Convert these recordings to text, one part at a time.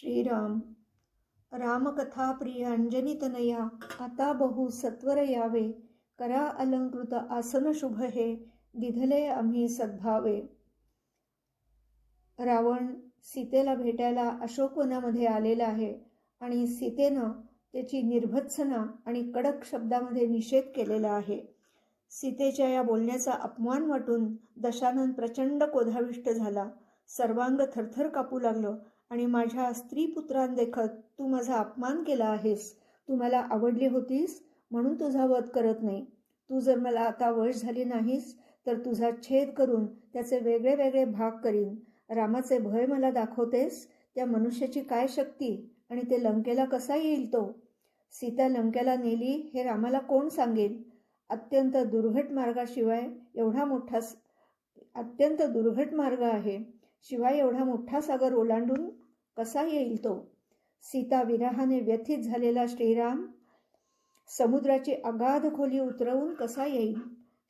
श्रीराम. रामकथा प्रिय अंजनीतनया आता बहु सत्वर यावे. करा अलंकृत आसन शुभ हे दिधले आम्ही सद्भावे. रावण सीतेला भेटायला अशोकवनामध्ये आलेला आहे आणि सीतेनं त्याची निर्भत्सना आणि कडक शब्दामध्ये निषेध केलेला आहे. सीतेच्या या बोलण्याचा अपमान वाटून दशानन प्रचंड कोधाविष्ट झाला. सर्वांग थरथर कापू लागलं. आणि माझ्या स्त्री पुत्रांदेखत तू माझा अपमान केला आहेस. तू मला आवडली होतीस म्हणून तुझा वध करत नाही. तू जर मला आता वश झाली नाहीस तर तुझा छेद करून त्याचे वेगळे वेगळे भाग करीन. रामाचे भय मला दाखवतेस त्या मनुष्याची काय शक्ती आणि ते लंकेला कसा येईल तो? सीता लंकेला नेली हे रामाला कोण सांगेल? अत्यंत दुर्घट मार्गाशिवाय एवढा मोठा अत्यंत दुर्घट मार्ग आहे. शिवाय एवढा मोठा सागर ओलांडून कसा येईल तो? सीता विराहाने व्यथित झालेला श्रीराम समुद्राची अगाध खोली उतरवून कसा येईल?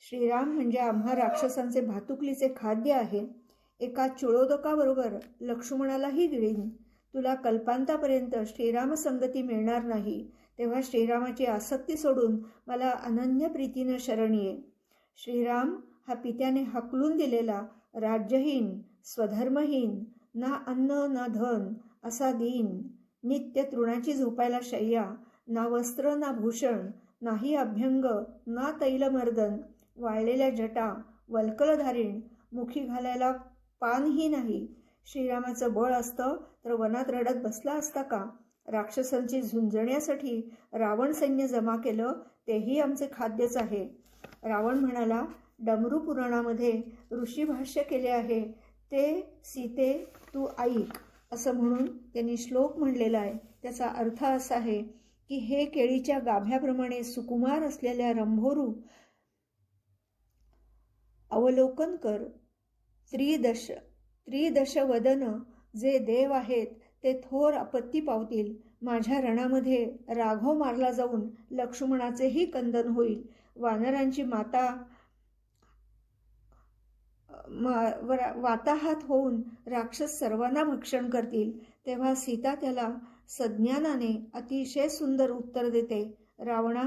श्रीराम म्हणजे आम्हा राक्षसांचे भातुकलीचे खाद्य आहे. एका चुळोदकाबरोबर लक्ष्मणालाही गिळीन. तुला कल्पांतापर्यंत श्रीराम संगती मिळणार नाही. तेव्हा श्रीरामाची आसक्ती सोडून मला अनन्य प्रीतीनं शरण ये. श्रीराम हा पित्याने हकलून दिलेला राज्यहीन स्वधर्महीन ना अन्न ना धन असा दीन नित्य तृणाची झोपायला शय्या ना वस्त्र ना भूषण नाही अभ्यंग ना तैलमर्दन वाळलेल्या जटा वल्कलधारीण मुखी घालायला पानही नाही. श्रीरामाचं बळ असतं तर वनात रडत बसला असता का? राक्षसांची झुंजण्यासाठी रावण सैन्य जमा केलं तेही आमचे खाद्यच आहे. रावण म्हणाला डमरू पुराणामध्ये ऋषी भाष्य केले आहे ते सीते तू ऐक. असं म्हणून त्यांनी श्लोक म्हणलेला आहे. त्याचा अर्थ असा आहे की हे केळीच्या गाभ्याप्रमाणे सुकुमार असलेल्या रंभोरू अवलोकन कर. त्रिदश त्रिदशवदन जे देव आहेत ते थोर आपत्ती पावतील. माझ्या रणामध्ये राघव मारला जाऊन लक्ष्मणाचेही कंदन होईल. वानरांची माता वाताहात होऊन राक्षस सर्वांना भक्षण करतील तेव्हा सीता त्याला सज्ञानाने अतिशय सुंदर उत्तर देते. रावणा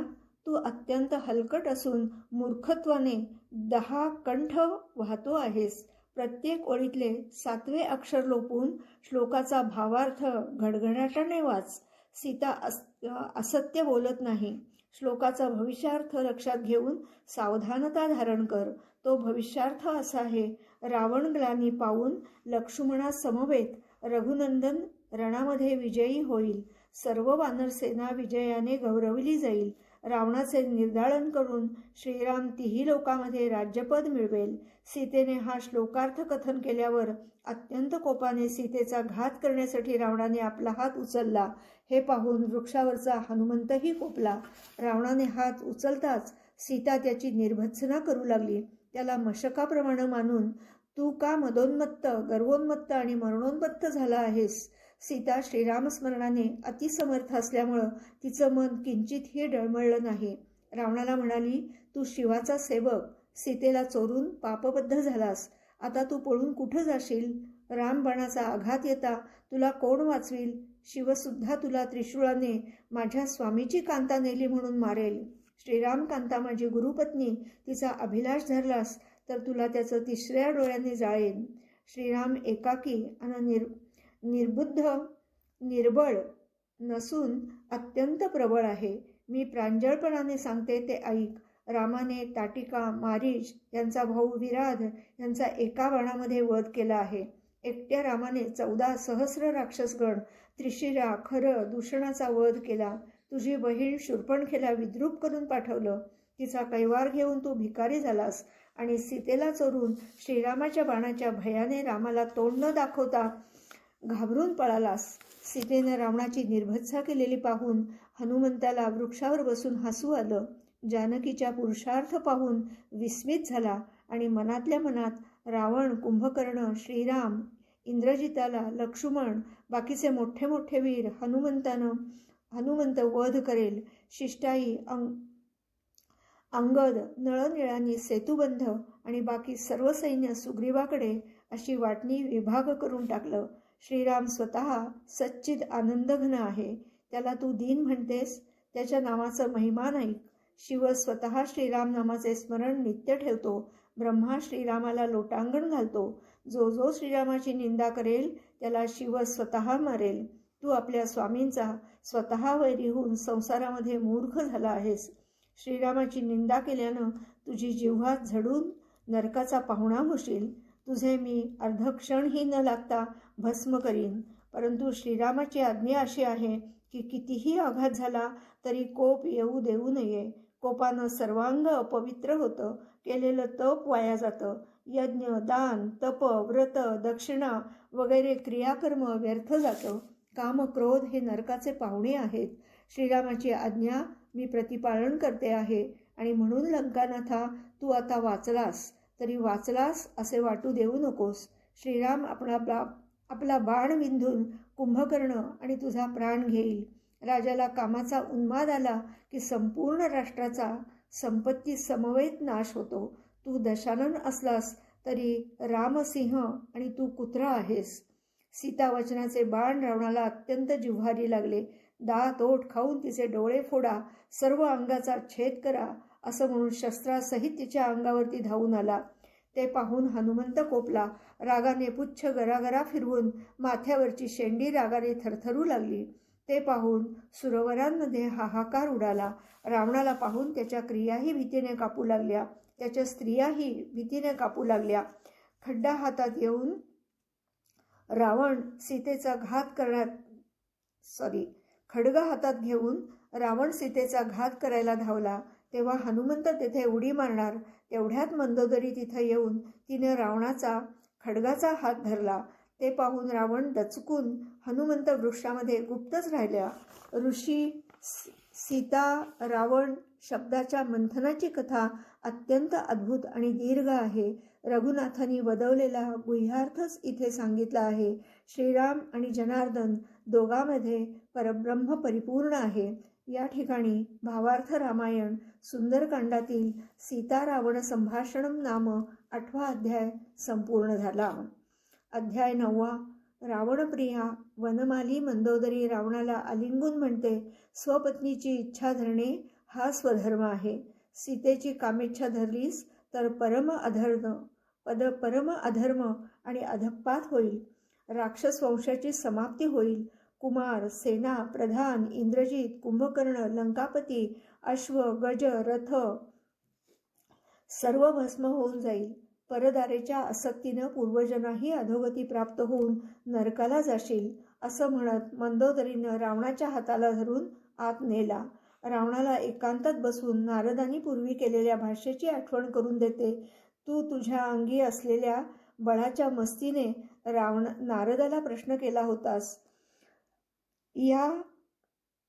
तू अत्यंत हलकट असून मूर्खत्वाने दहा कंठ वाहतो आहेस. प्रत्येक ओळीतले सातवे अक्षर लोपून श्लोकाचा भावार्थ घडघडाटाने वाच. सीता अस असत्य बोलत नाही. श्लोकाचा भविष्यार्थ लक्षात घेऊन सावधानता धारण कर. तो भविष्यार्थ असा आहे. रावण ग्लानी पाहून लक्ष्मणासमवेत रघुनंदन रणामध्ये विजयी होईल. सर्व वानरसेना विजयाने गौरवली जाईल. रावणाचे निर्दाळन करून श्रीराम तिही लोकांमध्ये राज्यपद मिळवेल. सीतेने हा श्लोकार्थ कथन केल्यावर अत्यंत कोपाने सीतेचा घात करण्यासाठी रावणाने आपला हात उचलला. हे पाहून वृक्षावरचा हनुमंतही कोपला. रावणाने हात उचलताच सीता त्याची निर्भत्सना करू लागली. त्याला मशकाप्रमाणे मानून तू का मदोन्मत्त गर्वोन्मत्त आणि मरणोन्मत्त झाला आहेस? सीता श्रीरामस्मरणाने अतिसमर्थ असल्यामुळं तिचं मन किंचितही डळमळलं नाही. रावणाला म्हणाली तू शिवाचा सेवक सीतेला चोरून पापबद्ध झालास. आता तू पळून कुठं जाशील? रामबाणाचा आघात येता तुला कोण वाचवील? शिवसुद्धा तुला त्रिशूळाने माझ्या स्वामीची कांता नेली म्हणून मारेल. श्रीराम कांता माझी गुरुपत्नी तिचा अभिलाष धरलास तर तुला त्याचं तिसऱ्या डोळ्याने जाळेन. श्रीराम एकाकी आणि निर निर्बुद्ध निर्बळ नसून अत्यंत प्रबळ आहे. मी प्रांजळपणाने सांगते ते ऐक. रामाने ताटिका मारीच यांचा भाऊ विराध यांचा एका बाणामध्ये वध केला आहे. एकट्या रामाने चौदा सहस्र राक्षसगण त्रिशिरा खरं दूषणाचा वध केला. तुझी बहीण शूर्पणखेला विद्रूप करून पाठवलं. तिचा कैवार घेऊन तू भिकारी झालास आणि सीतेला चोरून श्रीरामाच्या बाणाच्या भयाने रामाला तोंड न दाखवता घाबरून पळालास. सीतेनं रावणाची निर्भत्सा केलेली पाहून हनुमंताला वृक्षावर बसून हसू आलं. जानकीच्या पुरुषार्थ पाहून विस्मित झाला आणि मनातल्या मनात रावण कुंभकर्ण श्रीराम इंद्रजिताला लक्ष्मण बाकीचे मोठे मोठे वीर हनुमंतानं हनुमंत वध करेल. शिष्टाई अंग अंगद नळनिळांनी सेतुबंध आणि बाकी सर्व सैन्य सुग्रीवाकडे अशी वाटणी विभाग करून टाकलं. श्रीराम स्वतः सच्चिद आनंदघन आहे. त्याला तू दीन म्हणतेस त्याच्या नावाचं महिमा नाही. शिव स्वतः श्रीराम नामाचे स्मरण नित्य ठेवतो. ब्रह्मा श्रीरामाला लोटांगण घालतो. जो जो श्रीरामाची निंदा करेल त्याला शिव स्वतः मारेल. तू आपल्या स्वामींचा स्वतः वैरी होऊन संसारामध्ये मूर्ख झाला आहेस. श्रीरामाची निंदा केल्यानं तुझी जिव्हा झडून नरकाचा पाहुणा होशील. तुझे मी अर्धक्षणही न लागता भस्म करीन. परंतु श्रीरामाची आज्ञा अशी आहे की कितीही आघात झाला तरी कोप येऊ देऊ नये. कोपानं सर्वांग अपवित्र होतं. केलेलं तप वाया जातं. यज्ञ दान तप व्रत दक्षिणा वगैरे क्रियाकर्म व्यर्थ जातं. काम क्रोध हे नरकाचे पाहुणे आहेत. श्रीरामाची आज्ञा मी प्रतिपालन करते आहे. आणि म्हणून लंकानाथा तू आता वाचलास. तरी वाचलास असे वाटू देऊ नकोस. श्रीराम आपला बा आपला बाण विंधून कुंभकर्ण आणि तुझा प्राण घेईल. राजाला कामाचा उन्माद आला की संपूर्ण राष्ट्राचा संपत्ती समवेत नाश होतो. तू दशानन असलास तरी रामसिंह आणि तू कुत्रा आहेस. सीता वचनाचे बाण रावणाला अत्यंत जिव्हारी लागले. दात ओठ खाऊन तिचे डोळे फोडा सर्व अंगाचा छेद करा असं म्हणून शस्त्रासहित तिच्या अंगावरती धावून आला. ते पाहून हनुमंत कोपला. रागाने पुच्छ गरागरा फिरवून माथ्यावरची शेंडी रागाने थरथरू लागली. ते पाहून सुरवरांमध्ये हाहाकार उडाला. रावणाला पाहून त्याच्या क्रियाही भीतीने कापू लागल्या. त्याच्या स्त्रियाही भीतीने कापू लागल्या. खड्डा हातात येऊन रावण सीतेचा घात करण्यात सॉरी खडगा हातात घेऊन रावण सीतेचा घात करायला धावला. तेव्हा हनुमंत तेथे उडी मारणार तेवढ्यात मंदोदरी तिथं येऊन तिने रावणाचा खडगाचा हात धरला. ते पाहून रावण दचकून हनुमंत वृक्षामध्ये गुप्तच राहिल्या. ऋषी सीता रावण शब्दाच्या मंथनाची कथा अत्यंत अद्भुत आणि दीर्घ आहे. रघुनाथांनी वदवलेला गुह्यार्थच इथे सांगितला आहे. श्रीराम आणि जनार्दन दोघांमध्ये परब्रह्म परिपूर्ण आहे. या ठिकाणी भावार्थ रामायण सुंदरकांडातील सीता रावण संभाषणम नाम आठवा अध्याय संपूर्ण झाला. अध्याय नववा रावणप्रिया वनमाली मंदोदरी रावणाला आलिंगून म्हणते. स्वपत्नीची इच्छा धरणे हा स्वधर्म आहे. सीतेची कामेच्छा धरलीस तर परम अधर्म पद परम अधर्म आणि अधपात होईल. राक्षस वंशाची समाप्ती होईल. कुमार सेना प्रधान इंद्रजित कुंभकर्ण लंकापती अश्व गज रथ सर्व भस्म होऊन जाईल. परदारेच्या आसक्तीनं पूर्वजनाही अधोगती प्राप्त होऊन नरकाला जाशील असं म्हणत मंदोदरीनं रावणाच्या हाताला धरून आत नेला. रावणाला एकांतात बसून नारदांनी पूर्वी केलेल्या भाषेची आठवण करून देते. तू तुझ्या अंगी असलेल्या बळाच्या मस्तीने रावण नारदाला प्रश्न केला होतास. या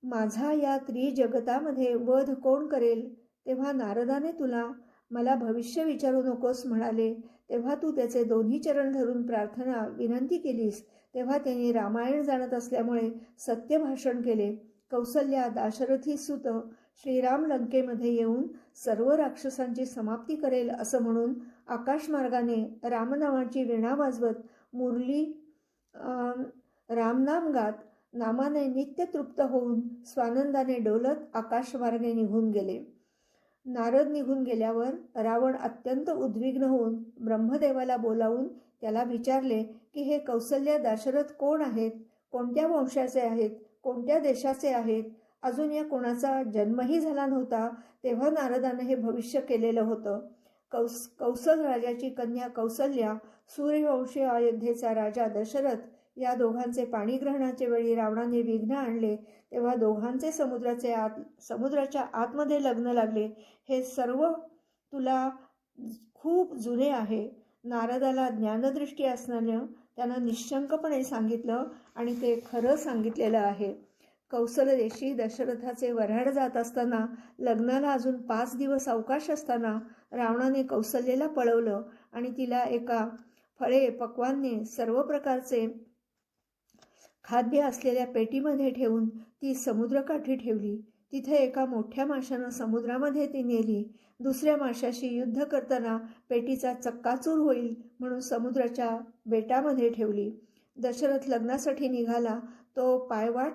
माझा या त्रिजगतामध्ये वध कोण करेल? तेव्हा नारदाने तुला मला भविष्य विचारू नकोस म्हणाले. तेव्हा तू त्याचे दोन्ही चरण धरून प्रार्थना विनंती केलीस. तेव्हा त्यांनी रामायण जाणत असल्यामुळे सत्य भाषण केले. कौसल्या दाशरथी सुत श्रीराम लंकेमध्ये येऊन सर्व राक्षसांची समाप्ती करेल असं म्हणून आकाशमार्गाने रामनामाची विणा वाजवत मुरली रामनाम गात नामाने नित्य तृप्त होऊन स्वानंदाने डोलत आकाशमार्गे निघून गेले. नारद निघून गेल्यावर रावण अत्यंत उद्विग्न होऊन ब्रह्मदेवाला बोलावून त्याला विचारले की हे कौसल्य दाशरथ कोण आहेत? कोणत्या वंशाचे आहेत? कोणत्या देशाचे आहेत? अजून या कोणाचा जन्मही झाला नव्हता तेव्हा नारदानं हे भविष्य केलेलं होतं. कौस कौसल राजाची कन्या कौसल्या सूर्यवंशी अयोध्येचा राजा दशरथ या दोघांचे पाणीग्रहणाच्या वेळी रावणाने विघ्न आणले तेव्हा दोघांचे समुद्राचे आत समुद्राच्या आतमध्ये लग्न लागले. हे सर्व तुला खूप जुने आहे. नारदाला ज्ञानदृष्टी असण्यानं त्यानं निशंकपणे सांगितलं आणि ते खरं सांगितलेलं आहे. कौसलदेशी दशरथाचे वऱ्हाड जात असताना लग्नाला अजून पाच दिवस अवकाश असताना रावणाने कौसल्येला पळवलं आणि तिला एका फळे पक्वांनी सर्व प्रकारचे खाद्य असलेल्या पेटीमध्ये ठेवून ती समुद्रकाठी ठेवली. तिथे एका मोठ्या माशानं समुद्रामध्ये ती नेली. दुसऱ्या माशाशी युद्ध करताना पेटीचा चक्काचूर होईल म्हणून समुद्राच्या बेटामध्ये ठेवली. दशरथ लग्नासाठी निघाला. तो पायवाट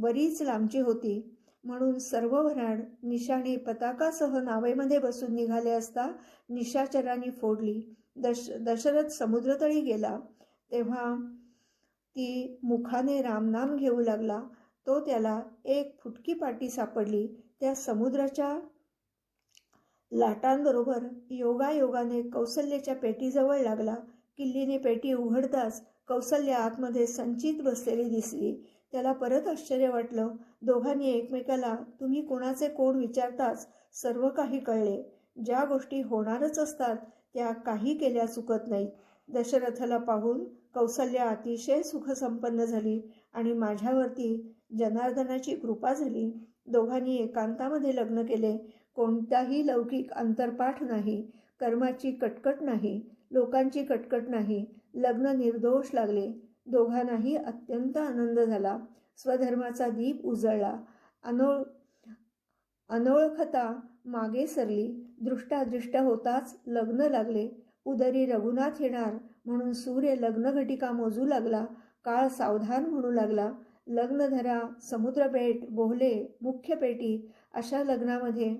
बरीच लांबची होती. म्हणून सर्व वराड निशाने पताकासह नावेमध्ये बसून निघाले असता निशाचरांनी फोडली. दश दशरथ समुद्रतळी गेला. तेव्हा ती मुखाने रामनाम घेऊ लागला. तो त्याला एक फुटकी पाटी सापडली. त्या समुद्राच्या लाटांबरोबर योगायोगाने कौसल्याच्या पेटीजवळ लागला. किल्लीने पेटी उघडताच कौसल्य आतमध्ये संचित बसलेली दिसली. त्याला परत आश्चर्य वाटलं. दोघांनी एकमेकाला तुम्ही कोणाचे कोण विचारताच सर्व काही कळले. ज्या गोष्टी होणारच असतात त्या काही केल्या चुकत नाहीत दशरथाला पाहून कौसल्या अतिशय सुखसंपन्न झाली आणि माझ्यावरती जनार्दनाची कृपा झाली. दोघांनी एकांतामध्ये लग्न केले. कोणताही लौकिक अंतरपाठ नाही. कर्माची कटकट नाही. लोकांची कटकट नाही. लग्न निर्दोष लागले. दोघांनाही अत्यंत आनंद झाला. स्वधर्माचा दीप उजळला. अनोळ अनोळखता मागे सरली. दृष्टादृष्ट होताच लग्न लागले. उदरी रघुनाथ येणार म्हणून सूर्य लग्नघटिका मोजू लागला. काळ सावधान म्हणू लागला. लग्नधरा समुद्रपेठ बोहले मुख्य पेटी अशा लग्नामध्ये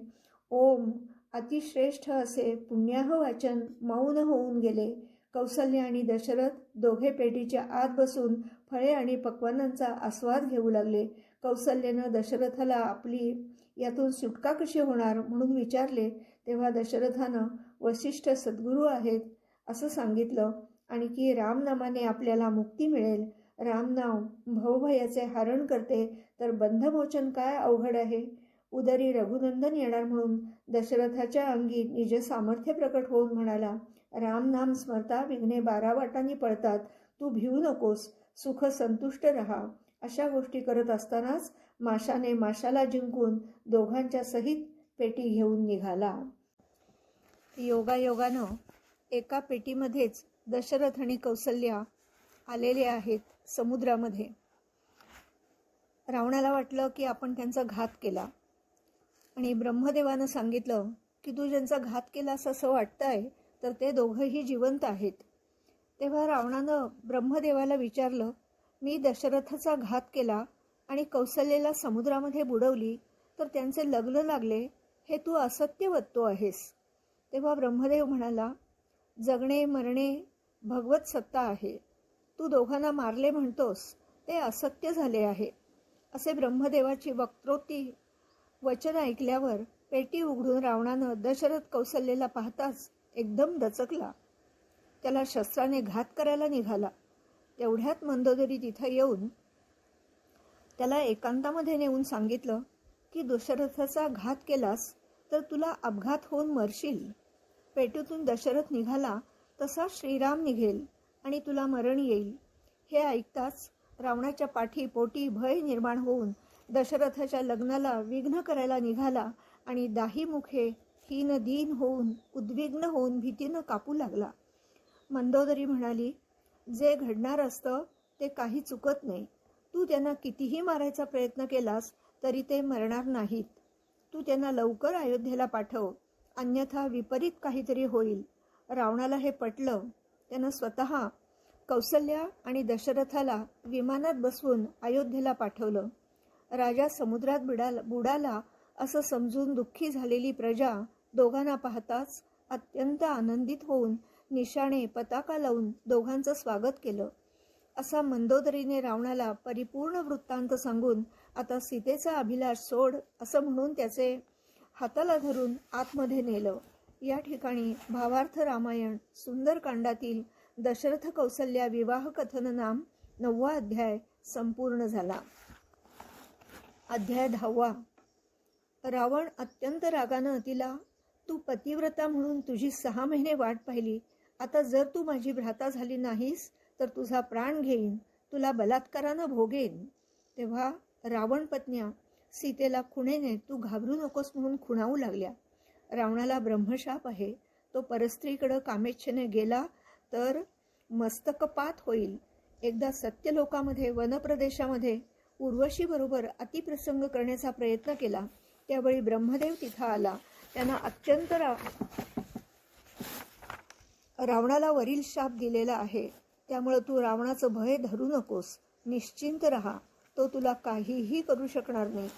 ओम अतिश्रेष्ठ असे पुण्याह वाचन मौन होऊन गेले. कौसल्य आणि दशरथ दोघे पेटीच्या आत बसून फळे आणि पक्वानांचा आस्वाद घेऊ लागले. कौसल्यानं दशरथाला आपली यातून सुटका कशी होणार म्हणून विचारले. तेव्हा दशरथानं वशिष्ठ सद्गुरू आहेत असं सांगितलं. आणि की रामनामाने आपल्याला मुक्ती मिळेल. रामनाम भवभयाचे हरण करते तर बंधमोचन काय अवघड आहे? उदरी रघुनंदन येणार म्हणून दशरथाच्या अंगी निज सामर्थ्य प्रकट होऊन म्हणाला राम नाम स्मरता विघ्ने बारा वाटांनी पळतात. तू भिवू नकोस सुख संतुष्ट रहा. अशा गोष्टी करत असतानाच माशाने माशाला जिंकून दोघांच्या सहित पेटी घेऊन निघाला. योगायोगानं एका पेटीमध्येच दशरथ आणि कौसल्या आलेले आहेत समुद्रामध्ये. रावणाला वाटलं की आपण त्यांचा घात केला. आणि ब्रह्मदेवानं सांगितलं की तू ज्यांचा घात केला असं वाटतंय तर ते दोघंही जिवंत आहेत. तेव्हा रावणानं ब्रह्मदेवाला विचारलं मी दशरथाचा घात केला आणि कौशल्याला समुद्रामध्ये बुडवली तर त्यांचे लग्न लागले हे तू असत्य वत्तो आहेस. तेव्हा ब्रह्मदेव म्हणाला जगणे मरणे भगवत सत्ता आहे. तू दोघांना मारले म्हणतोस ते असत्य झाले आहे. असे ब्रह्मदेवाची वक्रोक्ती वचन ऐकल्यावर पेटी उघडून रावणानं दशरथ कौशल्याला पाहताच एकदम दचकला. त्याला शस्त्राने घात करायला निघाला. तेवढ्यात मंदोदरी तिथं येऊन त्याला एकांतामध्ये नेऊन सांगितलं की दशरथाचा घात केलास तर तुला अपघात होऊन मरशील. पेटीतून दशरथ निघाला तसा श्रीराम निघेल आणि तुला मरण येईल. हे ऐकताच रावणाच्या पाठी पोटी भय निर्माण होऊन दशरथाच्या लग्नाला विघ्न करायला निघाला आणि दाही मुखे हीन दीन होऊन उद्विग्न होऊन भीतीनं कापू लागला. मंदोदरी म्हणाली जे घडणार असतं ते काही चुकत नाही. तू त्यांना कितीही मारायचा प्रयत्न केलास तरी ते मरणार नाहीत. तू त्यांना लवकर अयोध्येला पाठव. अन्यथा विपरीत काहीतरी होईल. रावणाला हे पटलं. त्यानं स्वतः कौसल्या आणि दशरथाला विमानात बसवून अयोध्येला पाठवलं. राजा समुद्रात बुडाला बुडाला असं समजून दुःखी झालेली प्रजा दोघांना पाहताच अत्यंत आनंदित होऊन निशाणे पताका लावून दोघांचं स्वागत केलं. असा मंदोदरीने रावणाला परिपूर्ण वृत्तांत सांगून आता सीतेचा अभिलाष सोड असं म्हणून त्याचे हाताला धरून आतमध्ये नेलं. या ठिकाणी भावार्थ रामायण सुंदरकांडातील दशरथ कौसल्या विवाह कथन नाम नववा अध्याय संपूर्ण झाला. अध्याय दहावा. रावण अत्यंत रागानं तिला तू पतिव्रता म्हणून तुझी सहा महिने वाट पाहिली. आता जर तू माझी भ्राता झाली नाहीस तर तुझा प्राण घेईन तुला बलात्कारानं भोगेन. तेव्हा रावण पत्न्या सीतेला खुणेने तू घाबरू नकोस म्हणून खुणावू लागल्या. रावणाला ब्रह्मशाप आहे. तो परस्त्रीकडं कामेच्छेने गेला तर मस्तकपात होईल. एकदा सत्यलोकामध्ये वनप्रदेशामध्ये उर्वशीबरोबर अतिप्रसंग करण्याचा प्रयत्न केला. त्यावेळी ब्रह्मदेव तिथं आला. त्यांना अत्यंत रा रावणाला वरील शाप दिलेला आहे. त्यामुळं तू रावणाचं भय धरू नकोस. निश्चिंत राहा. तो तुला काहीही करू शकणार नाही.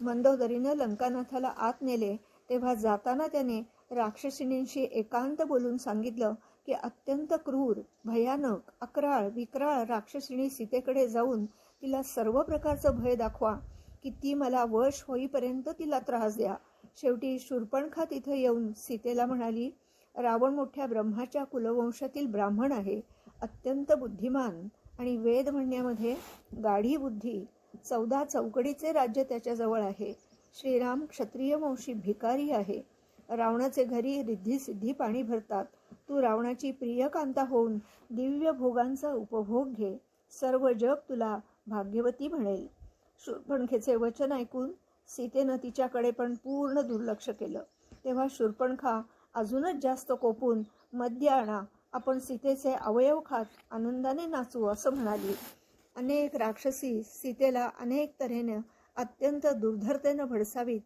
मंदोदरीनं लंकानाथाला आत नेले. तेव्हा जाताना त्याने राक्षसिणींशी एकांत बोलून सांगितलं की अत्यंत क्रूर भयानक अकराळ विक्राळ राक्षसिणी सीतेकडे जाऊन तिला सर्व प्रकारचं भय दाखवा की ती मला वश होईपर्यंत तिला त्रास द्या. शेवटी शूर्पणखा तिथं येऊन सीतेला म्हणाली रावण मोठ्या ब्रह्माच्या कुलवंशातील ब्राह्मण आहे अत्यंत बुद्धिमान आणि वेद म्हणण्यामध्ये गाढी बुद्धी चौदा चौकडीचे राज्य त्याच्याजवळ आहे श्रीराम क्षत्रिय वंशी भिकारी आहे रावणाचे घरी रिद्धी सिद्धी पाणी भरतात तू रावणाची प्रियकांता होऊन दिव्य भोगांचा उपभोग घे सर्व जग तुला भाग्यवती म्हणेल. शूर्पणखेचे वचन ऐकून सीतेनं तिच्याकडे पण पूर्ण दुर्लक्ष केलं. तेव्हा शूर्पणखा अजूनच जास्त कोपून मद्य आणा आपण सीतेचे अवयव खात आनंदाने नाचू असं म्हणाली. अनेक राक्षसी सीतेला अनेक तऱ्हेनं अत्यंत दुर्धरतेनं भडसावीत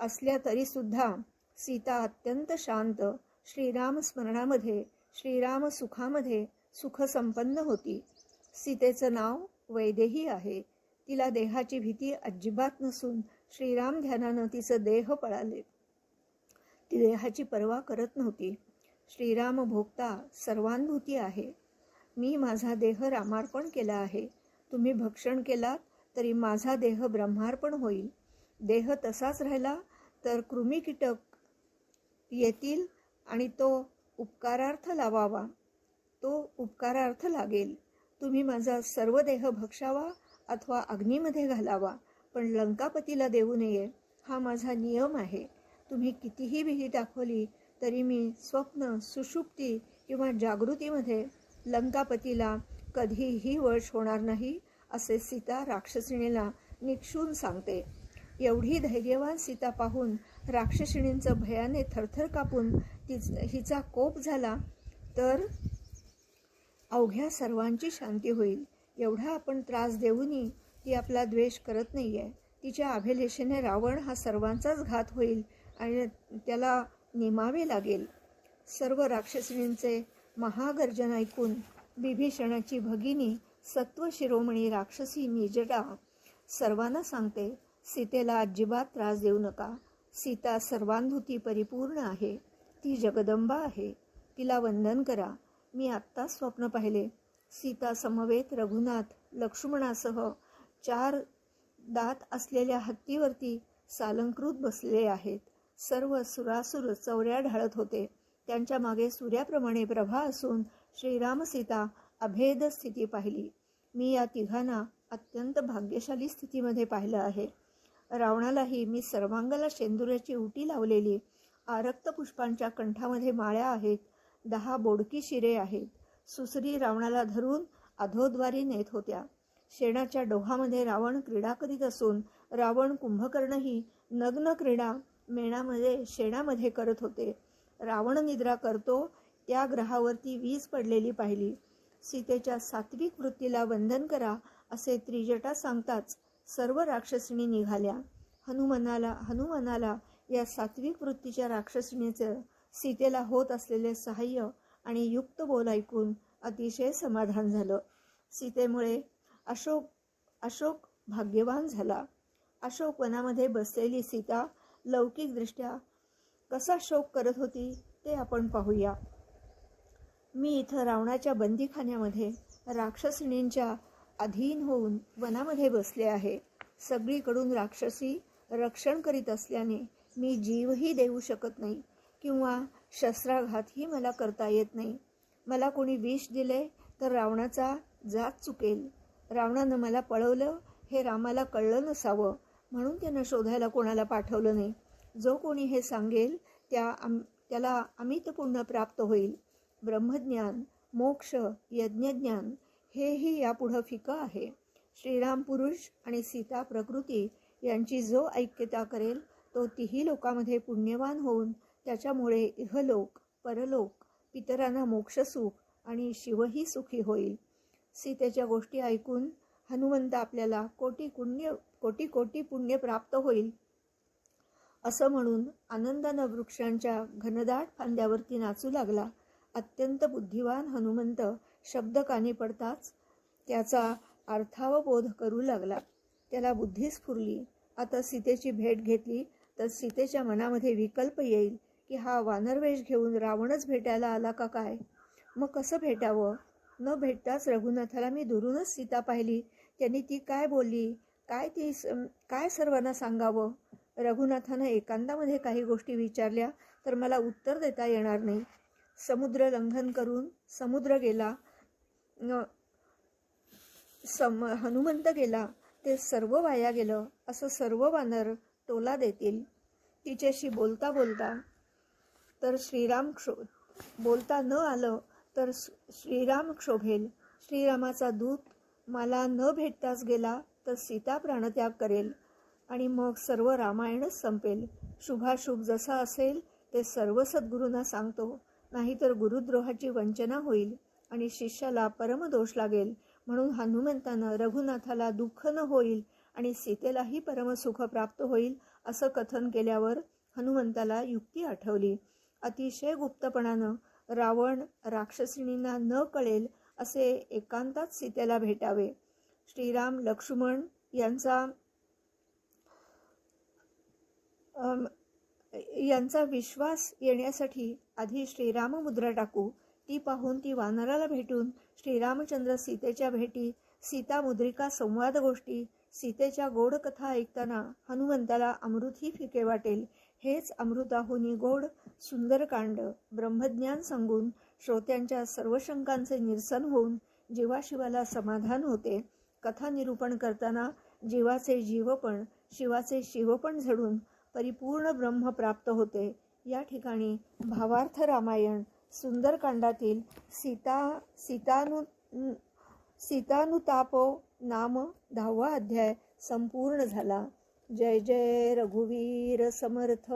असल्या तरीसुद्धा सीता अत्यंत शांत श्रीराम स्मरणामध्ये श्रीराम सुखामध्ये सुखसंपन्न होती. सीतेचं नाव वैदेही आहे. तिला देहाची भीती अजिबात नसून श्रीराम ध्यानानं तिचं देह पळाले. ती देहाची पर्वा करत नव्हती. श्रीराम भोगता सर्वानुभूती आहे. मी माझा देह रामार्पण केला आहे. तुम्ही भक्षण केलात तरी माझा देह ब्रह्मार्पण होईल. देह तसाच राहिला तर कृमी कीटक येतील आणि तो उपकारार्थ लावावा. तो उपकारार्थ लागेल. तुम्ही माझा सर्व देह भक्षावा अथवा अग्नीमध्ये घालावा. पण लंकापतीला देऊ नये हा माझा नियम आहे. तुम्ही कितीही भीती दाखवली तरी मी स्वप्न सुषुप्ती किंवा जागृतीमध्ये लंकापतीला कधीही वश होणार नाही असे सीता राक्षसिणीला निक्षून सांगते. एवढी धैर्यवान सीता पाहून राक्षसिणींचं भयाने थरथर कापून तिच हिचा कोप झाला तर अवघ्या सर्वांची शांती होईल. एवढा आपण त्रास देऊनही ती आपला द्वेष करत नाही आहे तिच्या अभिलेषेने रावण हा सर्वांचाच घात होईल आणि त्याला नेमावे लागेल. सर्व राक्षसिणींचे महागर्जन ऐकून बिभीषणाची भगिनी सत्व शिरोमणी राक्षसी निजटा सर्वांना सांगते सीतेला अजिबात त्रास देऊ नका. सीता सर्वांभूती परिपूर्ण आहे. ती जगदंबा आहे. तिला वंदन करा. मी आत्ताच स्वप्न पाहिले. सीता समवेत रघुनाथ लक्ष्मणासह चार दात असलेल्या हत्तीवरती सालंकृत बसले आहेत. सर्व सुरासुर चौऱ्या ढाळत होते. त्यांच्या मागे सूर्याप्रमाणे प्रभा असून श्रीराम सीता अभेद स्थिती पाहिली. मी या तिघांना अत्यंत भाग्यशाली स्थितीमध्ये पाहिलं आहे. रावणालाही मी सर्वांगाला शेंदुऱ्याची उटी लावलेली आरक्त पुष्पांच्या कंठामध्ये माळ्या आहेत. दहा बोडकी शिरे आहेत. सुसरी रावणाला धरून अधोद्वारी नेत होत्या. शेणाच्या डोहामध्ये रावण क्रीडा करीत असून रावण कुंभकर्णही नग्न क्रीडा मेणामध्ये शेणामध्ये करत होते. रावण निद्रा करतो त्या ग्रहावरती वीज पडलेली पाहिली. सीतेच्या सात्विक वृत्तीला वंदन करा असे त्रिजटा सांगताच सर्व राक्षसिणी निघाल्या. हनुमानाला हनुमानाला या सात्विक वृत्तीच्या राक्षसिणीचं सीतेला होत असलेले सहाय्य आणि युक्त बोल ऐकून अतिशय समाधान झालं. सीतेमुळे अशोक अशोक भाग्यवान झाला. अशोक वनामध्ये बसलेली सीता लौकिकदृष्ट्या कसा शोक करत होती ते आपण पाहूया. मी इथं रावणाच्या बंदीखान्यामध्ये राक्षसिणींच्या अधीन होऊन वनामध्ये बसले आहे. सगळीकडून राक्षसी रक्षण करीत असल्याने मी जीवही देऊ शकत नाही किंवा शस्त्राघातही मला करता येत नाही. मला कोणी विष दिले तर रावणाचा जात चुकेल. रावणानं मला पळवलं हे रामाला कळलं नसावं म्हणून त्यानं शोधायला कोणाला पाठवलं नाही. जो कोणी हे सांगेल त्या आम त्याला अमित पुण्य प्राप्त होईल. ब्रह्मज्ञान मोक्ष यज्ञज्ञान हेही यापुढं फिकं आहे. श्रीराम पुरुष आणि सीता प्रकृती यांची जो ऐक्यता करेल तो तिही लोकामध्ये पुण्यवान होऊन त्याच्यामुळे इहलोक परलोक पितरांना मोक्षसुख आणि शिवही सुखी होईल. सीतेच्या गोष्टी ऐकून हनुमंत आपल्याला कोटी पुण्य कोटी कोटी पुण्य प्राप्त होईल असं म्हणून आनंदानं वृक्षांच्या घनदाट फांद्यावरती नाचू लागला. अत्यंत बुद्धिवान हनुमंत शब्द कानी पडताच त्याचा अर्थावबोध करू लागला. त्याला बुद्धी स्फुरली. आता सीतेची भेट घेतली तर सीतेच्या मनामध्ये विकल्प येईल की हा वानरवेश घेऊन रावणच भेटायला आला का काय? मग कसं भेटावं? न भेटताच रघुनाथाला मी दुरूनच सीता पाहिली. त्यांनी ती काय बोलली? काय ती स- काय सर्वांना सांगावं? रघुनाथानं एकांतामध्ये काही गोष्टी विचारल्या तर मला उत्तर देता येणार नाही. समुद्र लंघन करून समुद्र गेला. न- सम हनुमंत गेला. ते सर्व वाया गेलं. असं सर्व वानर टोला देतील. तिच्याशी बोलता बोलता तर श्रीराम क्षो बोलता न आलं तर श्रीराम क्षोभेल. श्रीरामाचा दूत मला न भेटताच गेला तर सीता प्राणत्याग करेल आणि मग सर्व रामायणच संपेल. शुभाशुभ जसा असेल ते सर्व सद्गुरूंना सांगतो. नाहीतर गुरुद्रोहाची वंचना होईल आणि शिष्याला परमदोष लागेल. म्हणून हनुमंतानं रघुनाथाला दुःख न होईल आणि सीतेलाही परमसुख प्राप्त होईल असं कथन केल्यावर हनुमंताला युक्ती आठवली. अतिशय गुप्तपणानं रावण राक्षसिणींना न कळेल असे एकांतात सीतेला भेटावे. श्रीराम लक्ष्मण यांचा यांचा विश्वास येण्यासाठी आधी श्रीराम मुद्रा टाकू. ती पाहून ती वानराला भेटून श्रीरामचंद्र सीतेच्या भेटी सीता मुद्रिका संवाद गोष्टी सीतेच्या गोड कथा ऐकताना हनुमंताला अमृतही फिके वाटेल. हेच अमृताहुनी गोड सुंदरकांड ब्रह्मज्ञान सांगून श्रोत्यांच्या सर्व शंकांचे निरसन होऊन जीवाशिवाला समाधान होते. कथा निरूपण करताना जीवाचे जीवपण शिवाचे शिवपण झडून परिपूर्ण ब्रह्म प्राप्त होते. या ठिकाणी भावार्थ रामायण सुंदरकांडातील सीता सीतानु सीतानुतापो नाम दहावा अध्याय संपूर्ण झाला. जय जय रघुवीर समर्थ.